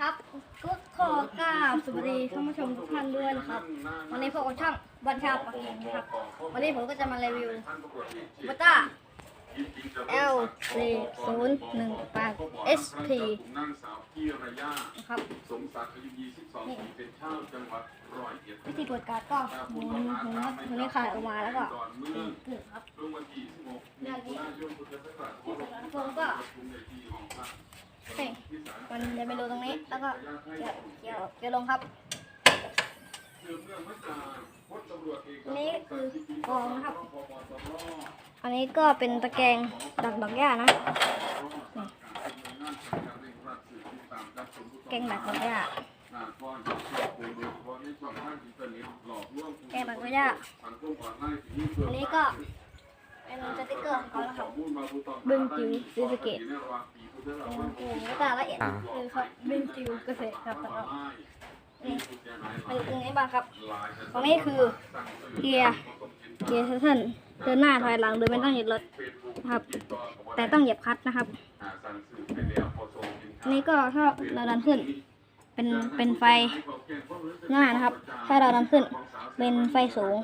ครับก็ขอกราบสวัสดีท่านผู้ชมทุกท่านด้วยนะครับ วันนี้พวกเราช่องบัญชาปักกิ่งนะครับ วันนี้ผมก็จะมารีวิวบัตต้า L 4 0 1 8 SP นางสาวพี่ระยานะครับสมศักดิ์อายุ22ปีเป็นชาวจังหวัดร้อยเอ็ดวิธีกดการ์ดก็หมุนหมุนครับหมุนให้ขาดออกมาแล้วก็เกือเกิดครับเมื่อวันที่16มิถุนายนพุทธศักราชที่สุดแล้วผมก็เฮ้ยมันจะไปดูตรงนี้ แล้วก็เกี่ยวเกี่ยวเกี่ยวลงครับนนี้คือกองนะครับ อันนี้ก็เป็นตะแกรงดักดอกหญ้านะแกงดักดอกหญ้าแกงดักดอกหญ้าอันนี้ก็เป็นสติกเกอร์ของเขานะครับบึ้งจิ๋วซีสเกต เป็นกลุ่มก็ตาละเอียดคือครับบึ้งจิ๋วเกษตรครับครับนี่เป็นตรงนี้บ้างครับ ตรงนี้คือเกียร์เกียร์เซนเดินหน้าถอยหลังโดยไม่ต้องเหยียบรถนะครับ แต่ต้องเหยียบคลัตช์นะครับอันนี้ก็ถ้าเราดันขึ้น เป็นเป็นไฟหน้านะครับ ถ้าเราดันขึ้น เป็นไฟสูง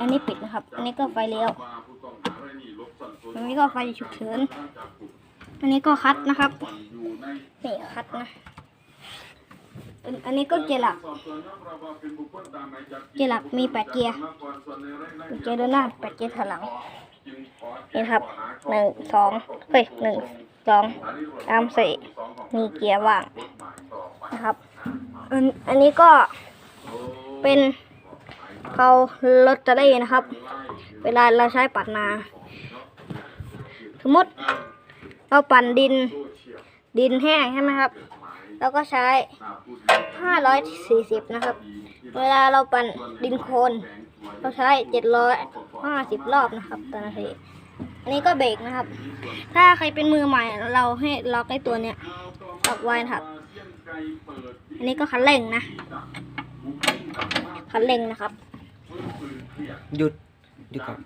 อันนี้ปิดนะครับ อันนี้ก็ไฟเลี้ยวอันนี้ก็ไฟฉุกเฉิน อันนี้ก็คัดนะครับนี่คัดนะอันนี้ก็เกียร์หลัก เกียร์หลักมีแปดเกียร์เกียร์เดินหน้าแปดเกียร์ถลังนี่ครับหนึ่งสองเฮ้ยหนึ่งสองสามสี่มีเกียร์ว่างนะครับ อันอันนี้ก็เป็นเขาลอตเตอรี่นะครับ เวลาเราใช้ปัดนาสมมติ เราปั่นดินดินแห้งใช่ไหมครับ แล้วก็ใช้ 540 นะครับ เวลาเราปั่นดินโคลนเราใช้ 750 รอบนะครับต่อนาทีอันนี้ก็เบรกนะครับ ถ้าใครเป็นมือใหม่เราให้ล็อกไอ้ตัวเนี้ยล็อกไว้นะครับ อันนี้ก็คันเร่งนะ คันเร่งนะครับ หยุดหยุดก่อน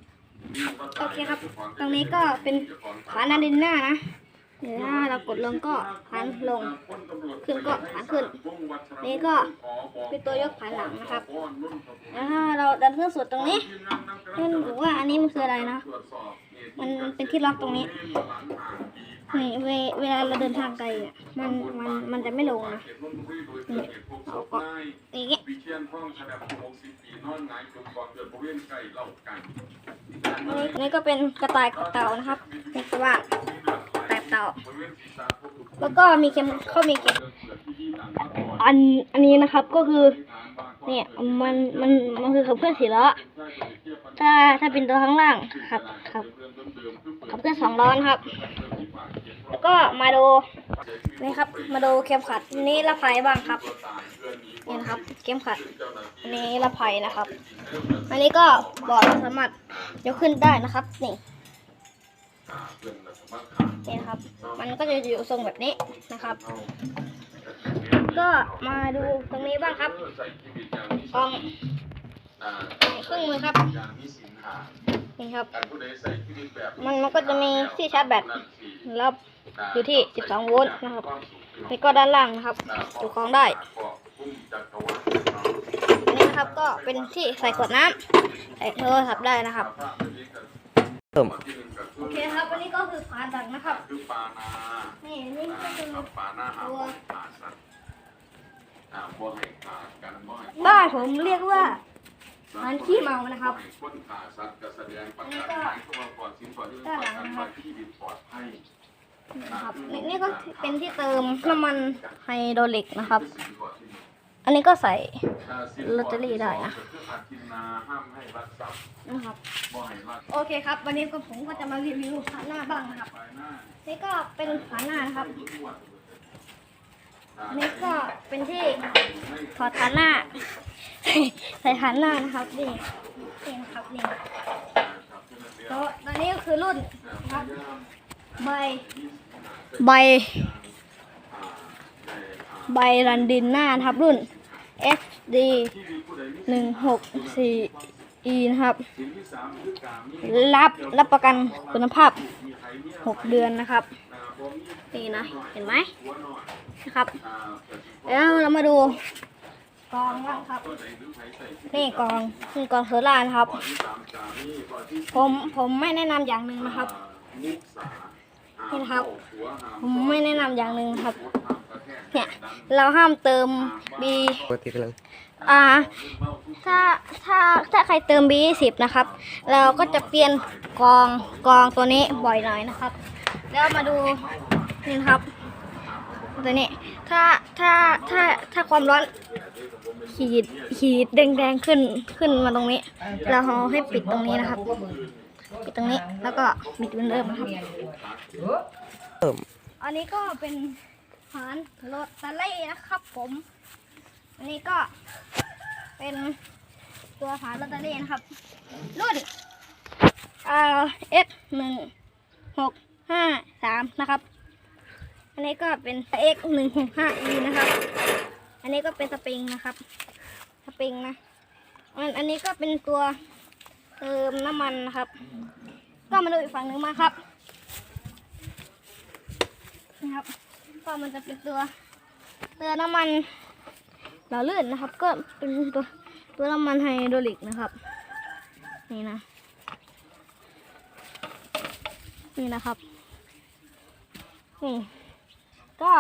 โอเคครับ ตรงนี้ก็เป็นขาหนาดินหน้านะเดี๋ยวถ้าเรากดลงก็พันลง ขึ้นก็พันขึ้น นี่ก็เป็นตัวยกผานหลังนะครับ แล้วถ้าเราดันขึ้นสุดตรงนี้ให้มันรู้ว่าอันนี้มันคืออะไรนะ มันเป็นที่ล็อกตรงนี้นี่เวเวลาเราเดินทางไกลอะ มันมันมันจะไม่ลงนะนี่เราก็อย่างเงี้ย นี่ก็เป็นกระต่ายกับเต่านะครับนี่ก็ว่าแต่เต่า แล้วก็มีเข็มเข้ามีเข็มอันอันนี้นะครับก็คือเนี่ยมันมันมันคือขับเคลื่อนสี่ล้อถ้าถ้าเป็นตัวข้างล่างขับขับขับเคลื่อนสองล้อนะครับ แล้วก็มาดูนี่ครับ มาดูเข็มขัดอันนี้ละไพบ้างครับนี่นะครับเข็มขัดอันนี้ละไพนะครับ อันนี้ก็บอร์ดสามารถยกขึ้นได้นะครับ นี่นี่นะครับ มันก็จะอยู่ทรงแบบนี้นะครับ ก็มาดูตรงนี้บ้างครับกองเครื่องมือครับนี่ครับ มันมันก็จะมีที่ชาร์จแบตรับ อยู่ที่ 12 โวลต์นะครับนี่ก็ด้านล่างนะครับจุของได้อันนี้นะครับก็เป็นที่ใส่ขวดน้ำใส่โทรศัพท์ได้นะครับเพิ่มโอเคครับวันนี้ก็คือขาดักนะครับคือปลานานี่นี่ก็คือครับปลานาหาบ่ให้ขาดสัตว์อ่าบ่ให้ขาดกันบ่ให้บ้านผมเรียกว่าร้านขี้เมานะครับบ่ให้คนขาดสัตว์ก็แสดงประกาศหมายความว่าก่อนสินก่อนที่ต้องประกั นไว้ที่ดินปลอดภัยนะครับนี่นี่ก็เป็นที่เติมน้ำมันไฮโดรลิกนะครับ อันนี้ก็ใส่ลอตเตอรี่ได้นะนะครับ โอเคครับ วันนี้ก็ผมก็จะมารีวิวฝาหน้าบ้างนะครับ นี่ก็เป็นฝาหน้านะครับนี่ก็เป็นที่ถอดฐานหน้า ใส่ฐานหน้านะครับนี่นี่นะครับนี่แล้วตอนนี้ก็คือรุ่นนะครับใบ ใบ ใบรันดินหน้านะครับรุ่น SD หนึ่งหกสี่ E นะครับ รับรับประกันคุณภาพ 6 เดือนนะครับ นี่นะ เห็นไหมนะครับ แล้วเรามาดูกองบ้างครับ นี่กองนี่กองโซล่านะครับ ผมผมไม่แนะนำอย่างหนึ่งนะครับ นี่นะครับหัวหามผมไม่แนะนำอย่างหนึ่งนะครับหัวหามกระแทกเนี่ย เราห้ามเติม B ปกติกำลังอ่า ถ้า ถ้า ถ้าใครเติม B 10นะครับ เราก็จะเปลี่ยนกอง กองตัวนี้บ่อยหน่อยนะครับ แล้วมาดู นี่นะครับ ตัวนี้ ถ้า ถ้า ถ้า ถ้าความร้อน ขีด ขีดแดงๆขึ้น ขึ้นมาตรงนี้ เราเอาให้ปิดตรงนี้นะครับ ปิดตรงนี้แล้วก็ปิดเหมือนเดิมนะครับเพิ่มอันนี้ก็เป็นหารโรตาเล่นะครับ ผม อันนี้ก็เป็นตัวหารโรตาเล่นะครับรุ่นเอสหนึ่งหกห้าสามนะครับ อันนี้ก็เป็นเอ็กหนึ่งหกห้าอีนะครับ อันนี้ก็เป็นสปริงนะครับ สปริงนะอันอันนี้ก็เป็นตัว เติมน้ำมันนะครับ ก็มาดูอีกฝั่งหนึ่งมาครับนะครับก็มันจะเป็นตัวเตือน้ำมันหล่อลื่นนะครับ ก็เป็นตัวตัวน้ำมันไฮโดรลิกนะครับ นี่นะ นี่นะครับนี่ก็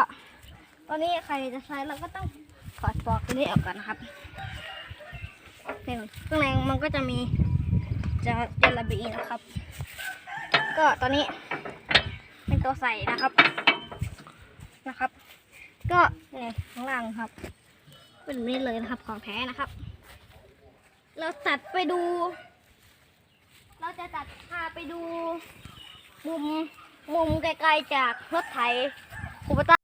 ตอนนี้ใครจะใช้เราก็ต้องถอดปลอกตัวนี้ออกก่อนนะครับนี่ข้างในมันก็จะมี จะเจลาบีนะครับ ก็ตอนนี้เป็นตัวใส่นะครับนะครับ ก็เนี่ยข้างล่างครับ เป็นนี้เลยนะครับของแท้นะครับ เราตัดไปดู เราจะตัดพาไปดู มุมมุมไกลๆจากรถไถคูปต้า